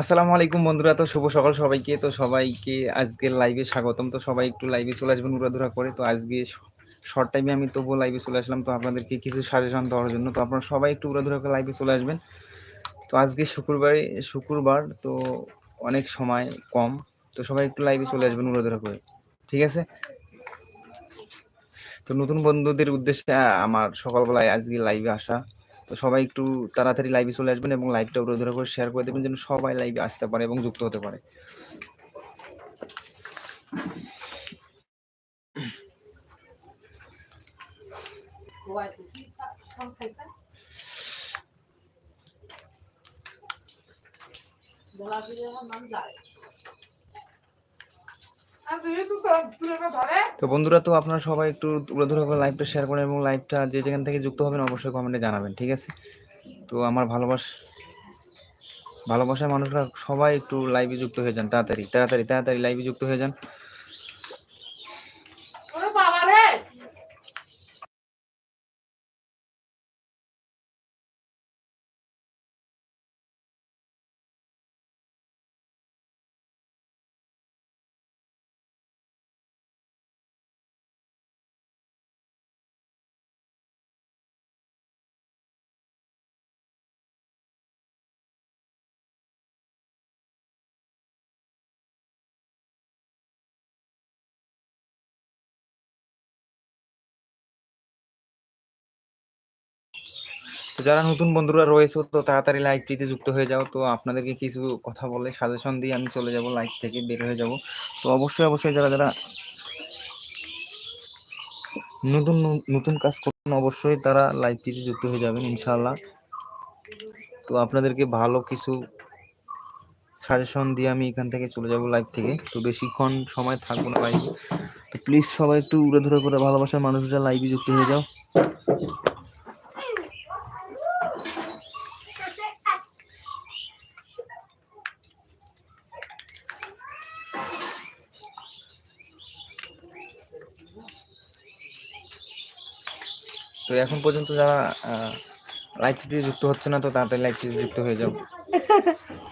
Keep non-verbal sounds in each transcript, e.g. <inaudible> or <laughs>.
আসসালামু আলাইকুম বন্ধুরা, তো শুভ সকাল সবাইকে। তো সবাইকে আজকের লাইভে স্বাগতম। তো সবাই একটু লাইভে চলে আসবেন উড়াধুরা করে। তো আজকে শর্ট টাইমে আমি তবুও লাইভে চলে আসলাম। তো আপনাদেরকে কিছু সাজেশন দেওয়ার জন্য। তো আপনারা সবাই একটু উড়াধুরা করে লাইভে চলে আসবেন। তো আজকে শুক্রবারে, শুক্রবার, তো অনেক সময় কম। তো সবাই একটু লাইভে চলে আসবেন উড়াধুরা করে। ঠিক আছে? তো নতুন বন্ধুদের উদ্দেশ্যে আমার সকালবেলায় আজকে লাইভে আসা। তো সবাই একটু তাড়াতাড়ি লাইভে চলে আসবেন এবং লাইভটা উড়ে ধরে করে শেয়ার করে দেবেন যেন সবাই লাইভে আসতে পারে এবং যুক্ত হতে পারে। তো বন্ধুরা, তো আপনারা সবাই একটু তুলে ধরে লাইভটা শেয়ার করেন এবং লাইভটা যে যেখান থেকে যুক্ত হবেন অবশ্যই কমেন্টে জানাবেন, ঠিক আছে? তো আমার ভালোবাস, ভালোবাসার মানুষরা সবাই একটু লাইভে যুক্ত হয়ে যান, তাড়াতাড়ি তাড়াতাড়ি তাড়াতাড়ি লাইভে যুক্ত হয়ে যান। তো যারা নতুন বন্ধুরা রয়েছে, তো তাড়াতাড়ি লাইভটিতে যুক্ত হয়ে যাও। তো আপনাদেরকে কিছু কথা বলে সাজেশন দিয়ে আমি চলে যাব লাইভ থেকে বের হয়ে যাব। তো অবশ্যই অবশ্যই যারা যারা নতুন নতুন কাজ করুন অবশ্যই তারা লাইভটিতে যুক্ত হয়ে যাবেন ইনশাল্লাহ তো আপনাদেরকে ভালো কিছু সাজেশন দিয়ে আমি এখান থেকে চলে যাব লাইভ থেকে। তো বেশিক্ষণ সময় থাকব না লাইভ তো প্লিজ সবাই একটু উড়ে ধরে করে ভালোবাসার মানুষরা লাইভে যুক্ত হয়ে যাও। এখন পর্যন্ত যারা লাইভটিতে যুক্ত হচ্ছে না তো তাড়াতাড়ি লাইভটিতে যুক্ত হয়ে যাও। <laughs>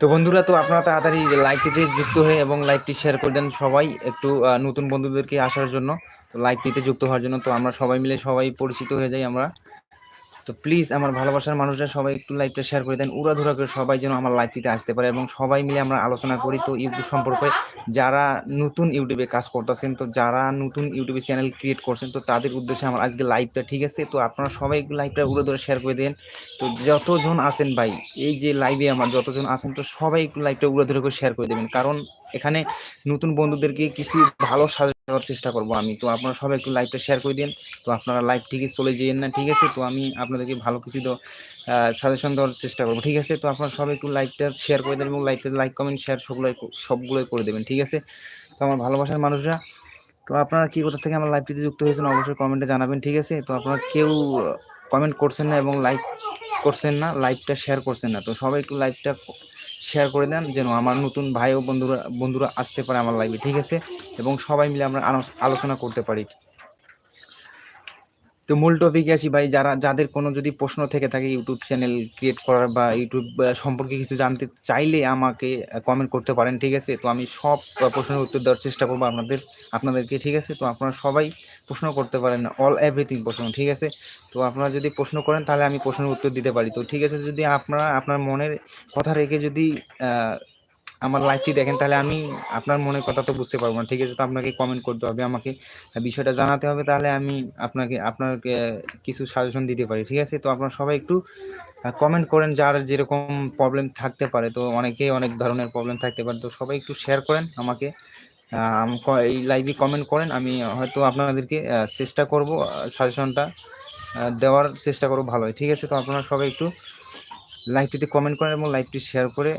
তো বন্ধুরা, তো আপনারা তাড়াতাড়ি লাইভটিতে যুক্ত হয়ে এবং লাইভটি শেয়ার করে দেন সবাই একটু নতুন বন্ধুদেরকে আসার জন্য। তো যুক্ত হওয়ার জন্য তো আমরা সবাই মিলে সবাই পরিচিত হয়ে যাই আমরা। তো প্লিজ আমার ভালোবাসার মানুষরা সবাই একটু লাইভটা শেয়ার করে দেন। উড়াধুরা করে সবাই যেন আমার লাইভটিতে আসতে পারে এবং সবাই মিলে আমরা আলোচনা করি তো ইউটিউব সম্পর্কে। যারা নতুন ইউটিউবে কাজ করতেছেন, তো যারা নতুন ইউটিউবে চ্যানেল ক্রিয়েট করছেন, তো তাদের উদ্দেশ্যে আমার আজকে লাইভটা ঠিক আছে। তো আপনারা সবাই একটু লাইভটা উড়াধুরা শেয়ার করে দেন। তো যতজন আসেন ভাই, এই যে লাইভে আমার যতজন আসেন তো সবাই একটু লাইভটা উড়াধুরা করে শেয়ার করে দেবেন। কারণ এখানে নতুন বন্ধুদেরকে কিছু ভালো সাজা দেওয়ার চেষ্টা করব আমি। তো আপনারা সবাই একটু লাইভটা শেয়ার করে দিন। তো আপনারা লাইভ থেকে চলে যেন না, ঠিক আছে? তো আমি আপনাদেরকে ভালো কিছু তো সাজেশন দেওয়ার চেষ্টা করব, ঠিক আছে? তো আপনারা সবাই একটু লাইভটা শেয়ার করে দেবেন এবং লাইভটা লাইক কমেন্ট শেয়ার সবগুলোই সবগুলোই করে দেবেন, ঠিক আছে? তো আমার ভালোবাসার মানুষরা, তো আপনারা কী কোথা থেকে আমার লাইভটিতে যুক্ত হয়েছেন অবশ্যই কমেন্টে জানাবেন, ঠিক আছে? তো আপনারা কেউ কমেন্ট করছেন না এবং লাইক করছেন না লাইভটা শেয়ার করছেন না। তো সবাই একটু লাইভটা শেয়ার করে দেন যেন আমার নতুন ভাই ও বন্ধুরা বন্ধুরা আসতে পারে আমার লাইভে ঠিক আছে? এবং সবাই মিলে আমরা আলোচনা করতে পারি। তো মূল টপিকে আসি ভাই, যারা, যাদের কোনো যদি প্রশ্ন থেকে থাকে ইউটিউব চ্যানেল ক্রিয়েট করার বা ইউটিউব সম্পর্কে কিছু জানতে চাইলে আমাকে কমেন্ট করতে পারেন, ঠিক আছে? তো আমি সব প্রশ্নের উত্তর দেওয়ার চেষ্টা করব আপনাদের, আপনাদেরকে, ঠিক আছে? তো আপনারা সবাই প্রশ্ন করতে পারেন অল এভরিথিং প্রশ্ন, ঠিক আছে? তো আপনারা যদি প্রশ্ন করেন, তাহলে আমি প্রশ্নের উত্তর দিতে পারি। তো ঠিক আছে, যদি আপনারা, আপনার মনের কথা রেখে যদি আমার লাইভটি দেখেন, তাহলে আমি আপনার মনের কথা তো বুঝতে পারব না। ঠিক আছে, তো আপনাকে কমেন্ট করতে হবে, আমাকে বিষয়টা জানাতে হবে, তাহলে আমি আপনাকে আপনাকে কিছু সাজেশন দিতে পারি, ঠিক আছে? তো আপনারা সবাই একটু কমেন্ট করেন যার যেরকম প্রবলেম থাকতে পারে। তো অনেকে অনেক ধরনের প্রবলেম থাকতে পারে, তো সবাই একটু শেয়ার করেন আমাকে। এই লাইভে কমেন্ট করেন, আমি হয়তো আপনাদেরকে চেষ্টা করব সাজেশনটা দেওয়ার চেষ্টা করব ভালোই, ঠিক আছে? তো আপনারা সবাই একটু লাইভটিতে কমেন্ট করেন এবং লাইভটি শেয়ার করে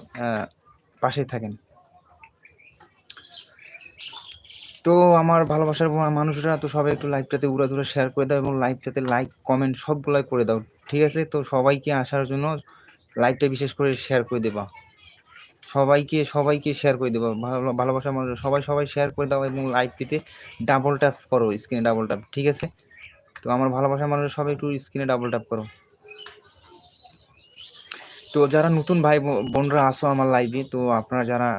পাশে থাকেন। তো আমার ভালোবাসার মানুষরা তো সবাই একটু লাইভটাতে উড়াধুরা শেয়ার করে দাও এবং লাইভটাতে লাইক কমেন্ট সবগুলাই করে দাও, ঠিক আছে? তো সবাইকে আসার জন্য লাইভটা বিশেষ করে শেয়ার করে দেবা। সবাইকে সবাইকে শেয়ার করে দেবা। ভালো ভালোবাসার মানুষ সবাই সবাই শেয়ার করে দাও এবং লাইভটিতে ডাবল ট্যাপ করো স্ক্রিনে ডাবল ট্যাপ ঠিক আছে? তো আমার ভালোবাসার মানুষ সবাই একটু স্ক্রিনে ডাবল ট্যাপ করো। তো যারা নতুন ভাই বোনরা আসো আমার লাইভে তো আপনারা যারা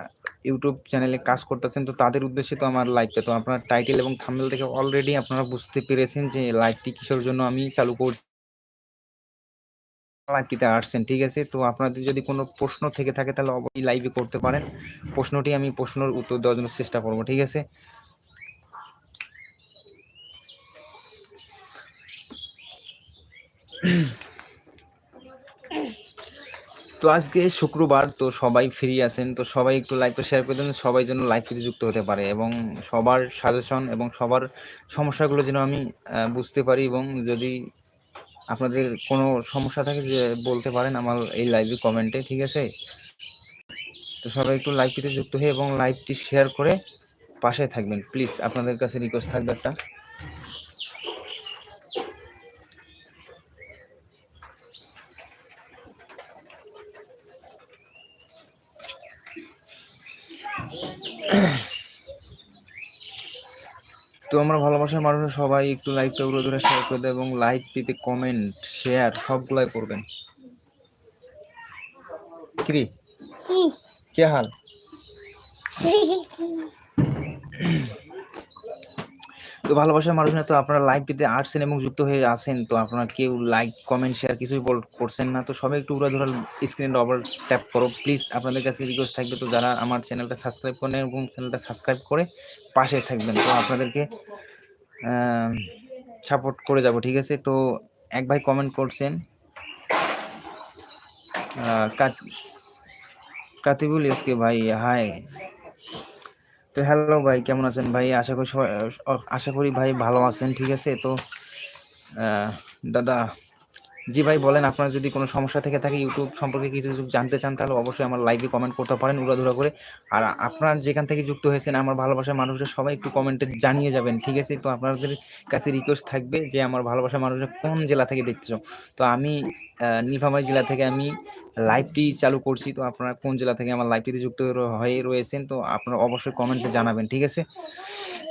ইউটিউব চ্যানেলে কাজ করতেছেন, তো তাদের উদ্দেশ্যে তো আমার লাইভটা তো আপনার টাইটেল এবং থাম্বনেল থেকে অলরেডি আপনারা বুঝতে পেরেছেন যে লাইভটি কিসের জন্য আমি চালু করছি লাইভটিতে আসছেন, ঠিক আছে? তো আপনাদের যদি কোনো প্রশ্ন থেকে থাকে, তাহলে অবশ্যই লাইভে করতে পারেন। প্রশ্নটি আমি প্রশ্নের উত্তর দেওয়ার জন্য চেষ্টা করব, ঠিক আছে? তো আজকে শুক্রবার, তো সবাই ফ্রি আছেন, তো সবাই একটু লাইভটা শেয়ার করে দেন, সবাই যেন লাইভটিতে যুক্ত হতে পারে এবং সবার সাজেশন এবং সবার সমস্যাগুলো যেন আমি বুঝতে পারি এবং যদি আপনাদের কোনো সমস্যা থাকে যে বলতে পারেন আমার এই লাইভে কমেন্টে ঠিক আছে? তো সবাই একটু লাইভটিতে যুক্ত হয়ে এবং লাইভটি শেয়ার করে পাশে থাকবেন। প্লিজ আপনাদের কাছে রিকোয়েস্ট থাকবে একটা। তো আমরা ভালোবাসার মানুষ সবাই একটু লাইভটা উড়ে ধরে শেয়ার করে দেয় এবং লাইভটিতে কমেন্ট শেয়ার সবগুলাই করবেন। কি কি? কে হাল? ভালোবাসার মানুষরা তো আপনারা লাইভটিতে আসছেন এবং যুক্ত হয়ে আছেন, তো আপনারা কেউ লাইক কমেন্ট শেয়ার কিছুই বল, করছেন না, তো সবাই একটু উড়া ধরা স্ক্রিনে ডবল ট্যাপ করো। প্লিজ আপনাদের কাছে রিকোয়েস্ট থাকবে, তো যারা আমার চ্যানেলটা সাবস্ক্রাইব করেন এবং চ্যানেলটা সাবস্ক্রাইব করে পাশে থাকবেন, তো আপনাদেরকে সাপোর্ট করে যাব, ঠিক আছে? তো এক ভাই কমেন্ট করছেন কাতিবুল এসকে ভাই হাই তো হ্যালো ভাই, কেমন আছেন ভাই? আশা করি সবাই, আশা করি ভাই ভালো আছেন, ঠিক আছে? তো দাদা, জি ভাই বলেন, আপনার যদি কোনো সমস্যা থেকে থাকে, ইউটিউব সম্পর্কে কিছু কিছু জানতে চান, তাহলে অবশ্যই আমার লাইভে কমেন্ট করতে পারেন, উড়াধুরা করে। আর আপনার যেখান থেকে যুক্ত হয়েছেন, আমার ভালোবাসার মানুষরা সবাই একটু কমেন্টে জানিয়ে যাবেন, ঠিক আছে? তো আপনাদের কাছে রিকোয়েস্ট থাকবে যে, আমার ভালোবাসার মানুষরা কোন জেলা থেকে দেখছ? তো আমি নীলফামারী জেলা থেকে আমি লাইভটি চালু করছি। তো আপনারা কোন জেলা থেকে আমার লাইভটিতে যুক্ত হয়ে রয়েছেন, তো আপনারা অবশ্যই কমেন্টে জানাবেন, ঠিক আছে?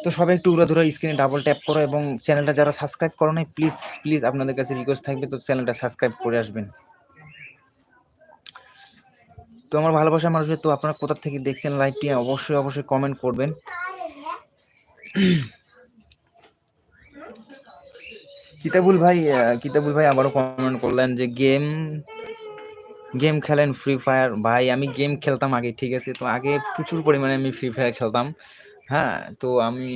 তো সবাই একটু উড়াধুরা স্ক্রিনে ডাবল ট্যাপ করো এবং চ্যানেলটা যারা সাবস্ক্রাইব করো নাই প্লিজ প্লিজ আপনাদের কাছে রিকোয়েস্ট থাকবে, তো চ্যানেলটা সাবস্ক্রাইব করে আসবেন। তো আমার ভালোবাসার মানুষের, তো আপনারা কোথা থেকে দেখছেন লাইভটি অবশ্যই অবশ্যই কমেন্ট করবেন। কিতাবুল ভাই কিতাবুল ভাই আবারও কমেন্ট করলেন যে গেম গেম খেলেন ফ্রি ফায়ার ভাই, আমি গেম খেলতাম আগে, ঠিক আছে? তো আগে প্রচুর পরিমাণে আমি ফ্রি ফায়ার খেলতাম। হ্যাঁ তো আমি,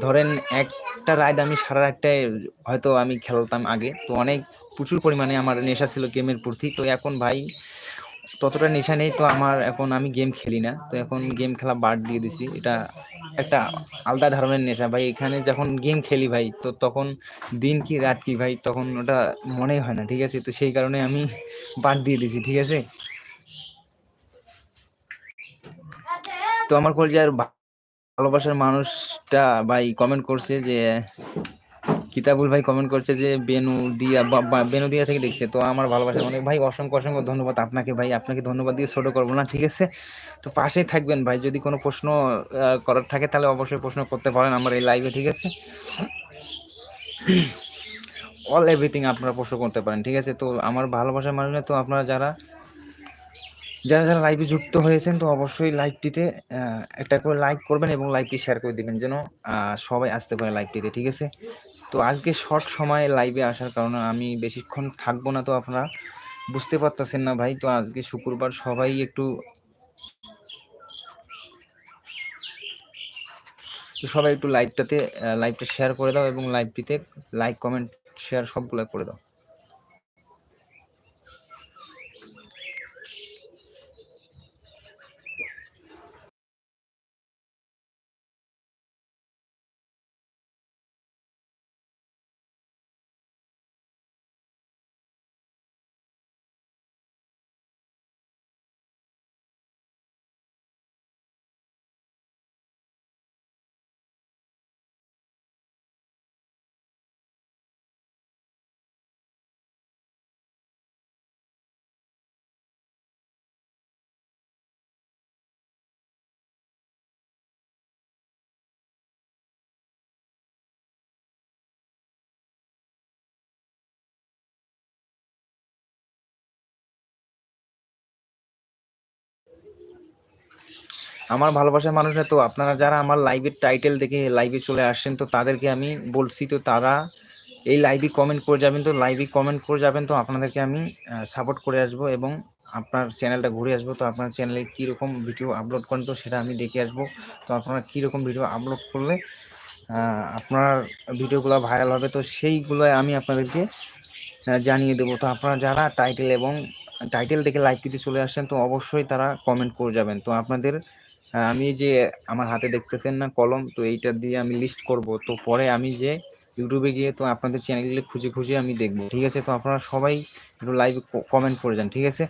ধরেন একটা রাইড আমি সারা রাতটায় হয়তো আমি খেলতাম আগে। তো অনেক, প্রচুর পরিমাণে আমার নেশা ছিল গেমের প্রতি। তো এখন ভাই ততটা নেশা নেই, তো আমার এখন আমি গেম খেলি না। তো এখন গেম খেলা বাদ দিয়ে দিছি। এটা একটা আলাদা ধরনের নেশা। ভাই, এখানে যখন গেম খেলি ভাই, তো তখন দিন কি, রাত কি ভাই, তখন ওটা মনেই হয় না, ঠিক আছে? তো সেই কারণে আমি বাদ দিয়ে দিছি, ঠিক আছে? তো আমার কলজার ভালোবাসার মানুষটা ভাই কমেন্ট করছে যে কিতাবুল ভাই কমেন্ট করছে যে বেনু দিয়া, বা- বা- বেনু দিয়া থেকে দেখছে। তো আমার ভালোবাসা। অনেক ভাই, অসংখ্য অসংখ্য ধন্যবাদ আপনাকে ভাই। আপনাকে ধন্যবাদ দিয়ে ছোটো করব না, ঠিক আছে? তো পাশেই থাকবেন ভাই। যদি কোনো প্রশ্ন করার থাকে তাহলে অবশ্যই প্রশ্ন করতে পারেন আমার এই লাইভে ঠিক আছে? অল এভরিথিং আপনারা প্রশ্ন করতে পারেন, ঠিক আছে? তো আমার ভালোবাসার মানুষ তো আপনারা যারা যারা যারা লাইভে যুক্ত হয়েছেন, তো অবশ্যই লাইভটিতে একটা করে লাইক করবেন এবং লাইভটি শেয়ার করে দিবেন যেন সবাই আসতে পারে লাইভটিতে ঠিক আছে? তো আজকে শর্ট সময়ে লাইভে আসার কারণে আমি বেশিক্ষণ থাকব না তো আপনারা বুঝতে পারতেছেন না ভাই। তো আজকে শুক্রবার সবাই একটু তো সবাই একটু লাইভটাতে লাইভটা শেয়ার করে দাও এবং লাইভটিতে লাইক কমেন্ট শেয়ার সবগুলো করে দাও। আমার ভালোবাসার মানুষরা তো আপনারা যারা আমার লাইভের টাইটেল দেখে লাইভে চলে আসছেন, তো তাদেরকে আমি বলছি, তো তারা এই লাইভে কমেন্ট করে যাবেন, তো লাইভে কমেন্ট করে যাবেন, তো আপনাদেরকে আমি সাপোর্ট করে আসব এবং আপনার চ্যানেলটা ঘুরে আসব, তো আপনার চ্যানেলে কীরকম ভিডিও আপলোড করেন, তো সেটা আমি দেখে আসব, তো আপনারা কীরকম ভিডিও আপলোড করলে আপনার ভিডিওগুলো ভাইরাল হবে, তো সেইগুলো আমি আপনাদেরকে জানিয়ে দেবো, তো আপনারা যারা টাইটেল এবং টাইটেল দেখে লাইভটিতে চলে আসছেন, তো অবশ্যই তারা কমেন্ট করে যাবেন, তো আপনাদের আমি যে আমার হাতে দেখতেছেন না কলম, তো এইটা দিয়ে আমি লিস্ট করব। তো পরে আমি যে ইউটিউবে গিয়ে তো আপনাদের চ্যানেলগুলো খুঁজে খুঁজে আমি দেখব। ঠিক আছে? তো আপনারা সবাই একটু লাইভ কমেন্ট করে যান, ঠিক আছে?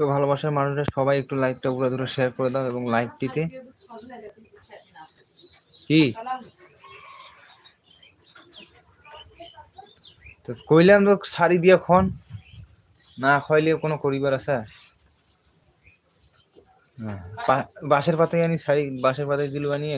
তো ভালোবাসার মানুষরা সবাই একটু লাইভটা পুরো ধরে শেয়ার করে দাও এবং লাইভটিতে কি? তো কইলাম তো শাড়ি দিয়া খন না খাইলে কোনো করিবার আছে? বাঁশের পাতায় আনি শাড়ি, বাঁশের পাতায় দিল আনি।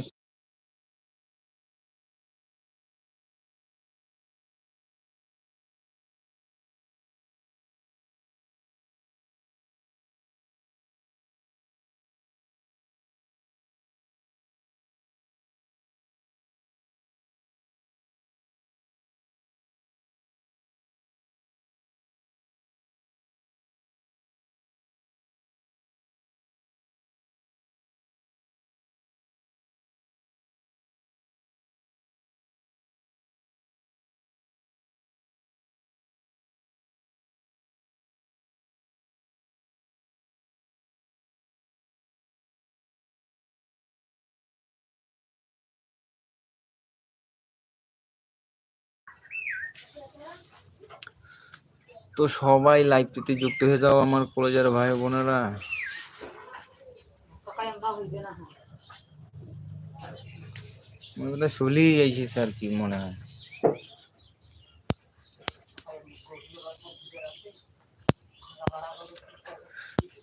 তো সবাই লাইভটিতে যুক্ত হয়ে যাও আমার কলেজের ভাই বোনেরা। মনে হয় চলি যাইছে স্যার, কি মনে হয়?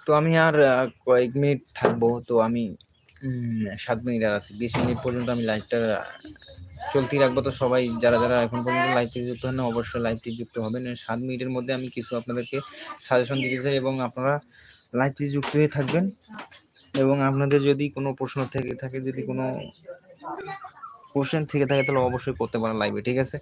তো আমি আর কয়েক মিনিট থাকব, তো আমি সাত মিনিট আর আছে। বিশ মিনিট পর্যন্ত আমি লাইভটা চলতি রাখব। তো সবাই যারা যারা এখন পর্যন্ত লাইভটি যুক্ত হন, অবশ্যই লাইভটি যুক্ত হবেন। সাত মিনিটের মধ্যে আমি কিছু আপনাদেরকে সাজেশন দিতে চাই এবং আপনারা লাইভটি যুক্ত হয়ে থাকবেন। এবং আপনাদের যদি কোনো প্রশ্ন থেকে থাকে, যদি কোনো কোশ্চেন থেকে থাকে, তাহলে অবশ্যই করতে পারেন লাইভে ঠিক আছে?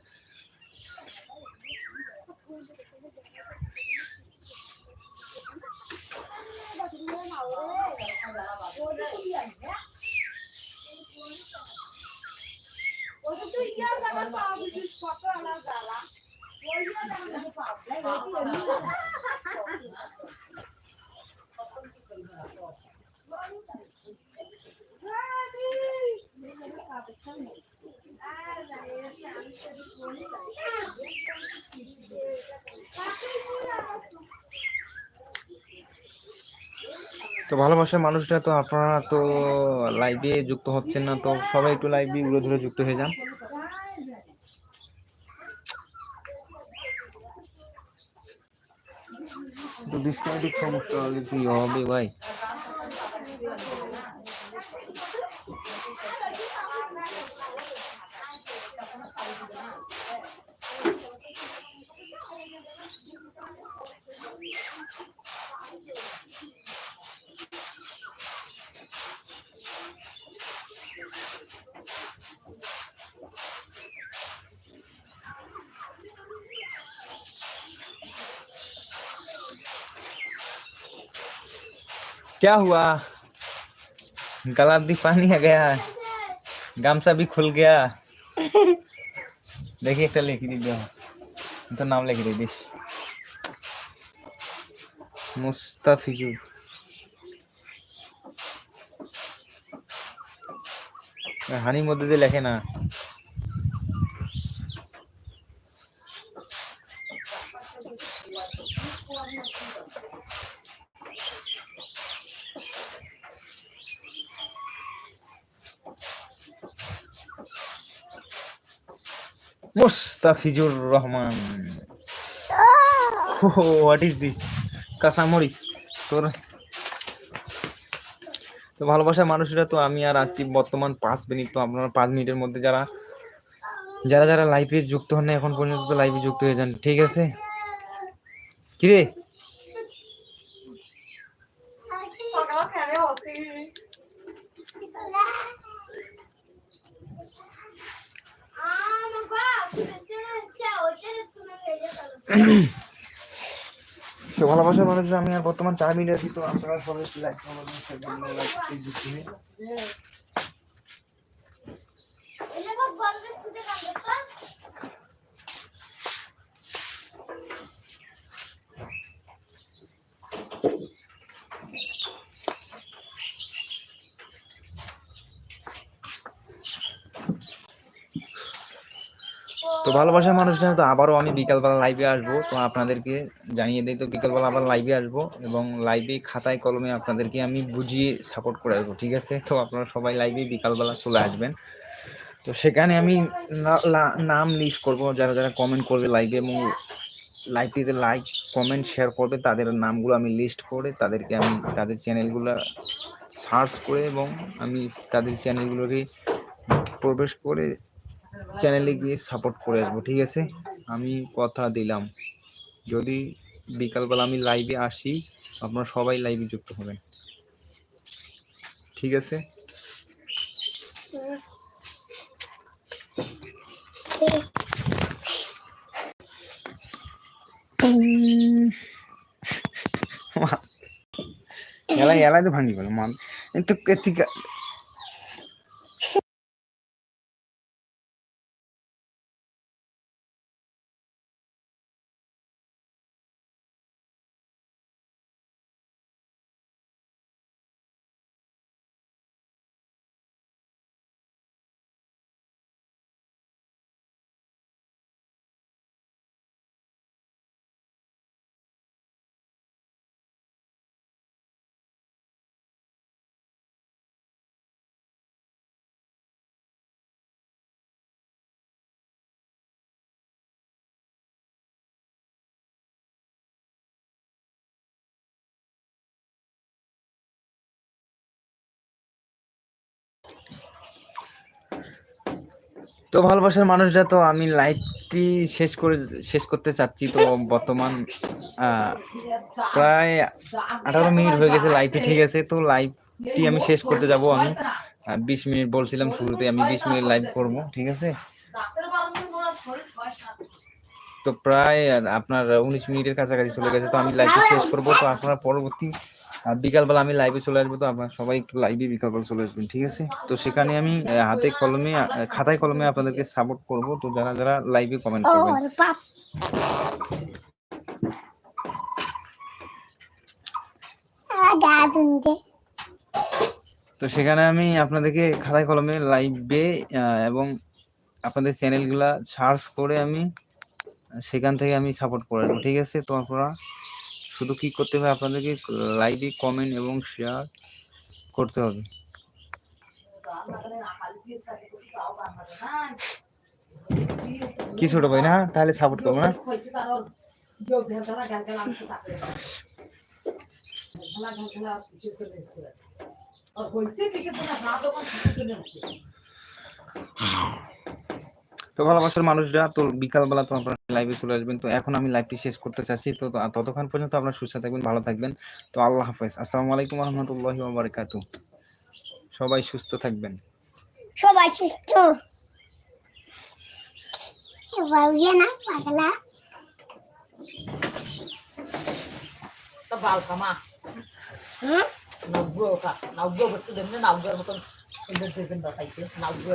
তো ভালোবাসার মানুষরা তো আপনারা তো লাইভে যুক্ত হচ্ছেন না, তো সবাই একটু লাইভে উড়ে ধরে যুক্ত হয়ে যান তো ডিসকাউন্টের সমস্যা হলে কি হবে ভাই क्या हुआ गला भी पानी आ गया गामछा भी खुल गया দেখি একটা লিখে দিতে তো নাম লিখে দিয়ে দিস মুস্তাফিজুর হানির মধ্যে দিয়ে লেখে না Mustafizur Rahman. What is this কাঁচামরিচ। তোর তো ভালোবাসার মানুষরা তো আমি আর আছি বর্তমান পাঁচ মিনিট তো আপনারা পাঁচ মিনিটের মধ্যে যারা যারা যারা লাইফে যুক্ত হন না এখন পর্যন্ত তো লাইফে যুক্ত হয়ে যান। ঠিক আছে? কিরে? তো ভালোবাসার মানুষ আমি আর বর্তমান চার মিনিট আছি তো আপনারা সবাই লাইক লাইভ তো ভালোবাসার মানুষরা তো আবারও আমি বিকালবেলা লাইভে আসব। তো আপনাদেরকে জানিয়ে দিই, তো বিকালবেলা আবার লাইভে আসব এবং লাইভে খাতায় কলমে আপনাদেরকে আমি বুঝিয়ে সাপোর্ট করে আসব, ঠিক আছে? তো আপনারা সবাই লাইভে বিকালবেলা চলে আসবেন। তো সেখানে আমি নাম লিস্ট করব, যারা যারা কমেন্ট করবে লাইভে এবং লাইভটিতে লাইক কমেন্ট শেয়ার করবে, তাদের নামগুলো আমি লিস্ট করে তাদেরকে আমি, তাদের চ্যানেলগুলো সার্চ করে এবং আমি তাদের চ্যানেলগুলোকে প্রবেশ করে চ্যানেলে গিয়ে সাপোর্ট করে আসব ঠিক আছে? আমি কথা দিলাম। যদি বিকালবেলা আমি লাইভে আসি আপনারা সবাই লাইভে যুক্ত হবেন। ঠিক আছে? এলাই এলাই তো ভাঙি গেল মান তো তো ভালোবাসার মানুষরা তো আমি লাইভটি শেষ করে, শেষ করতে চাচ্ছি। তো বর্তমান প্রায় আঠারো মিনিট হয়ে গেছে লাইভটি ঠিক আছে। তো লাইভটি আমি শেষ করতে যাব আমি। বিশ মিনিট বলছিলাম শুরুতে, আমি বিশ মিনিট লাইভ করব, ঠিক আছে? তো প্রায় আপনার উনিশ মিনিটের কাছাকাছি চলে গেছে, তো আমি লাইভটি শেষ করব। তো আপনারা পরবর্তী আহ, বিকালবেলা আমি লাইভে চলে আসব তো আপনার সবাই একটু লাইভে বিকালবেলা চলে আসবেন ঠিক আছে? তো সেখানে আমি হাতে কলমে খাতায় কলমে আপনাদেরকে সাপোর্ট করব তো যারা যারা লাইভে কমেন্ট করবেন। তো সেখানে আমি আপনাদেরকে খাতায় কলমে লাইভে এবং আপনাদের চ্যানেলগুলা সার্চ করে আমি সেখান থেকে আমি সাপোর্ট করে ঠিক আছে? তো আপনারা শুধু কি করতে হবে? আপনাদেরকে লাইভে কমেন্ট এবং শেয়ার করতে হবে। কি ছোট ভাই না? তাহলে সাপোর্ট করব না তো ভালোবাসার মানুষরা তো বিকালবেলা তো আপনারা লাইভে চলে আসবেন। তো এখন আমি লাইভটি শেষ করতে চাচ্ছি। তো তো ততক্ষণ পর্যন্ত আপনারা সুস্থ থাকবেন ভালো থাকবেন। তো আল্লাহ হাফেজ। আসসালামু আলাইকুম রহমতুল্লাহি বারাকাতু সবাই সুস্থ থাকবেন। সবাই সুস্থ। না পাগলা। tebal sama হুম? nabgo ka nabgo betul dengan nabgo betul betul betul bahasa itu nabgo